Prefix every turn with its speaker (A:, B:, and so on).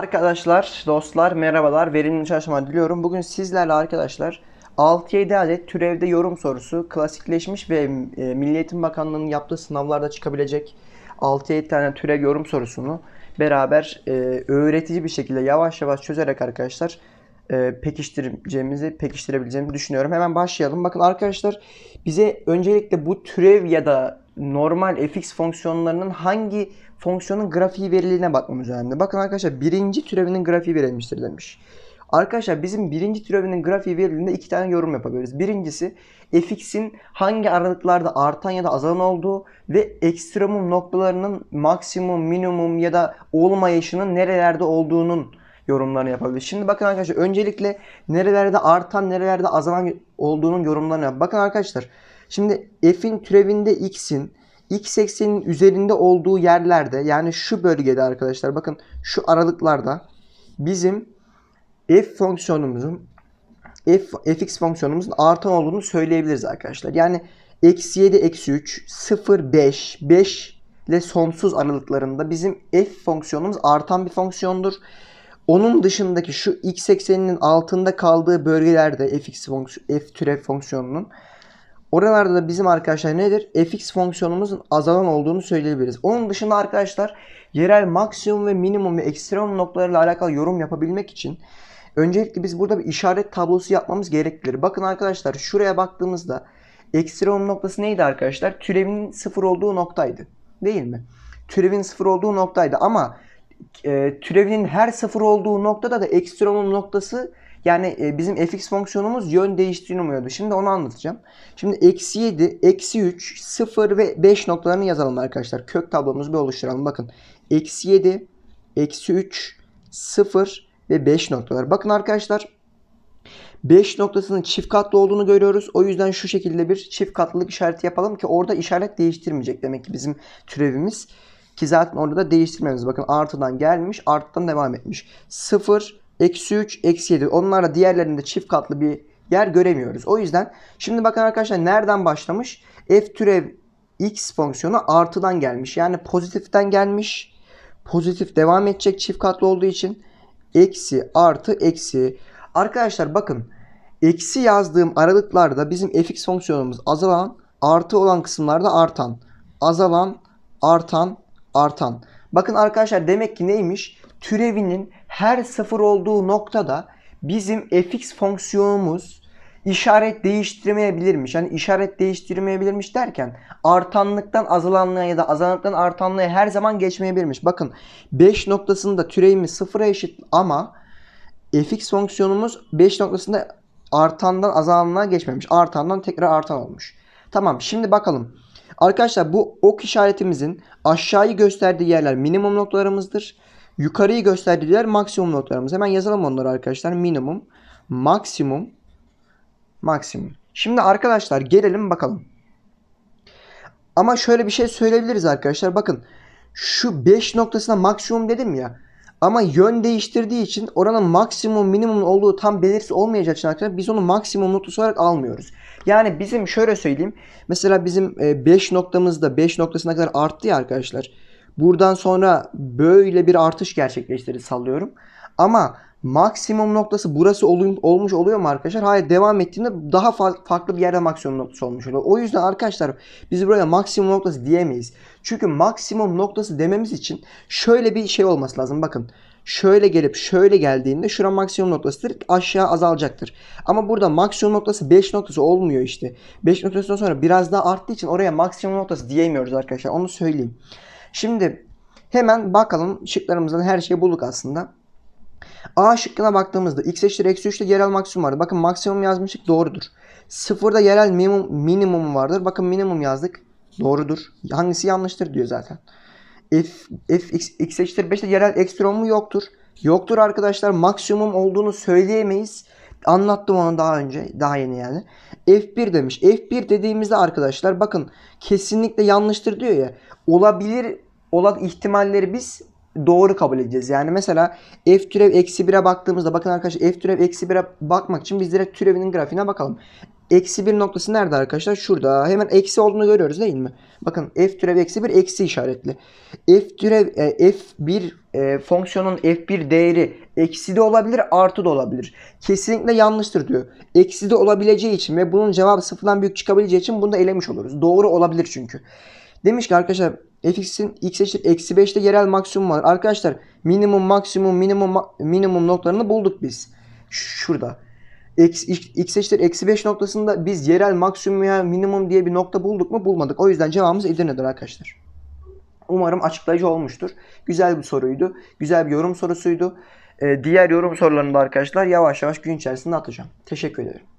A: Arkadaşlar, dostlar merhabalar. Verimli çalışmalar diliyorum. Bugün sizlerle arkadaşlar 6-7 adet türevde yorum sorusu klasikleşmiş ve e, Milli Eğitim Bakanlığı'nın yaptığı sınavlarda çıkabilecek 6-7 tane türev yorum sorusunu beraber e, öğretici bir şekilde yavaş yavaş çözerek arkadaşlar e, pekiştireceğimizi, pekiştirebileceğimizi düşünüyorum. Hemen başlayalım. Bakın arkadaşlar bize öncelikle bu türev ya da normal fx fonksiyonlarının hangi fonksiyonun grafiği verildiğine bakmamız önemli. Bakın arkadaşlar birinci türevinin grafiği verilmiştir demiş. Arkadaşlar bizim birinci türevinin grafiği verildiğinde iki tane yorum yapabiliriz. Birincisi fx'in hangi aralıklarda artan ya da azalan olduğu ve ekstremum noktalarının maksimum, minimum ya da olmayışının nerelerde olduğunun yorumlarını yapabiliriz. Şimdi bakın arkadaşlar öncelikle nerelerde artan, nerelerde azalan olduğunun yorumlarını yap. Bakın arkadaşlar şimdi f'in türevinde x'in x eksenin üzerinde olduğu yerlerde yani şu bölgede arkadaşlar bakın şu aralıklarda bizim f fonksiyonumuzun f, fx fonksiyonumuzun artan olduğunu söyleyebiliriz arkadaşlar. Yani eksi 7, eksi 3, 0, 5, 5 ile sonsuz aralıklarında bizim f fonksiyonumuz artan bir fonksiyondur. Onun dışındaki şu x ekseninin altında kaldığı bölgelerde fx fonksiyon, f türev fonksiyonunun Oralarda da bizim arkadaşlar nedir? fx fonksiyonumuzun azalan olduğunu söyleyebiliriz. Onun dışında arkadaşlar yerel maksimum ve minimum ve ekstremum noktalarıyla alakalı yorum yapabilmek için öncelikle biz burada bir işaret tablosu yapmamız gereklidir. Bakın arkadaşlar şuraya baktığımızda ekstremum noktası neydi arkadaşlar? Türevin sıfır olduğu noktaydı. Değil mi? Türevin sıfır olduğu noktaydı ama e, türevinin her sıfır olduğu noktada da ekstremum noktası yani e, bizim fx fonksiyonumuz yön değiştirmiyordu. Şimdi onu anlatacağım. Şimdi eksi 7, eksi 3, 0 ve 5 noktalarını yazalım arkadaşlar. Kök tablomuzu bir oluşturalım. Bakın eksi 7, eksi 3, 0 ve 5 noktalar. Bakın arkadaşlar 5 noktasının çift katlı olduğunu görüyoruz. O yüzden şu şekilde bir çift katlılık işareti yapalım ki orada işaret değiştirmeyecek demek ki bizim türevimiz. Ki zaten orada da değiştirmemiz. Bakın artıdan gelmiş, arttan devam etmiş. 0, eksi 3, eksi 7. Onlarla diğerlerinde çift katlı bir yer göremiyoruz. O yüzden şimdi bakın arkadaşlar nereden başlamış? F türev x fonksiyonu artıdan gelmiş. Yani pozitiften gelmiş. Pozitif devam edecek çift katlı olduğu için. Eksi artı eksi. Arkadaşlar bakın. Eksi yazdığım aralıklarda bizim fx fonksiyonumuz azalan artı olan kısımlarda artan. Azalan artan artan. Bakın arkadaşlar demek ki neymiş? Türevinin her sıfır olduğu noktada bizim fx fonksiyonumuz işaret değiştirmeyebilirmiş. Yani işaret değiştirmeyebilirmiş derken artanlıktan azalanlığa ya da azalanlıktan artanlığa her zaman geçmeyebilirmiş. Bakın 5 noktasında türevimiz sıfıra eşit ama fx fonksiyonumuz 5 noktasında artandan azalanlığa geçmemiş. Artandan tekrar artan olmuş. Tamam şimdi bakalım. Arkadaşlar bu ok işaretimizin aşağıyı gösterdiği yerler minimum noktalarımızdır. Yukarıyı gösterdiği yer maksimum noktalarımız. Hemen yazalım onları arkadaşlar. Minimum, maksimum, maksimum. Şimdi arkadaşlar gelelim bakalım. Ama şöyle bir şey söyleyebiliriz arkadaşlar. Bakın şu 5 noktasına maksimum dedim ya. Ama yön değiştirdiği için oranın maksimum minimum olduğu tam belirsiz olmayacağı için arkadaşlar biz onu maksimum noktası olarak almıyoruz. Yani bizim şöyle söyleyeyim. Mesela bizim 5 noktamızda 5 noktasına kadar arttı ya arkadaşlar. Buradan sonra böyle bir artış gerçekleştirir sallıyorum. Ama maksimum noktası burası ol, olmuş oluyor mu arkadaşlar? Hayır devam ettiğinde daha fa- farklı bir yerde maksimum noktası olmuş oluyor. O yüzden arkadaşlar biz buraya maksimum noktası diyemeyiz. Çünkü maksimum noktası dememiz için şöyle bir şey olması lazım. Bakın şöyle gelip şöyle geldiğinde şura maksimum noktasıdır. Aşağı azalacaktır. Ama burada maksimum noktası 5 noktası olmuyor işte. 5 noktasından sonra biraz daha arttığı için oraya maksimum noktası diyemiyoruz arkadaşlar. Onu söyleyeyim. Şimdi hemen bakalım şıklarımızdan her şeyi bulduk aslında. A şıkkına baktığımızda x eşittir eksi 3'te yerel maksimum vardı. Bakın maksimum yazmıştık doğrudur. Sıfırda yerel minimum, minimum vardır. Bakın minimum yazdık. Doğrudur. Hangisi yanlıştır diyor zaten. F, f x, x eşittir 5'te yerel ekstremumu yoktur. Yoktur arkadaşlar. Maksimum olduğunu söyleyemeyiz. Anlattım onu daha önce. Daha yeni yani. F1 demiş. F1 dediğimizde arkadaşlar bakın kesinlikle yanlıştır diyor ya. Olabilir olan ihtimalleri biz doğru kabul edeceğiz. Yani mesela f türev eksi 1'e baktığımızda bakın arkadaşlar f türev eksi 1'e bakmak için biz direkt türevinin grafiğine bakalım. Eksi 1 noktası nerede arkadaşlar? Şurada. Hemen eksi olduğunu görüyoruz değil mi? Bakın f türev eksi 1 eksi işaretli. F türev e, f1 e, fonksiyonun f1 değeri eksi de olabilir artı da olabilir. Kesinlikle yanlıştır diyor. Eksi de olabileceği için ve bunun cevabı sıfırdan büyük çıkabileceği için bunu da elemiş oluruz. Doğru olabilir çünkü. Demiş ki arkadaşlar fx'in x eşittir eksi 5'te yerel maksimum var. Arkadaşlar minimum maksimum minimum minimum noktalarını bulduk biz. Şurada. X, x eşittir eksi 5 noktasında biz yerel maksimum veya minimum diye bir nokta bulduk mu bulmadık. O yüzden cevabımız Edirne'dir arkadaşlar. Umarım açıklayıcı olmuştur. Güzel bir soruydu. Güzel bir yorum sorusuydu. Ee, diğer yorum sorularını da arkadaşlar yavaş yavaş gün içerisinde atacağım. Teşekkür ederim.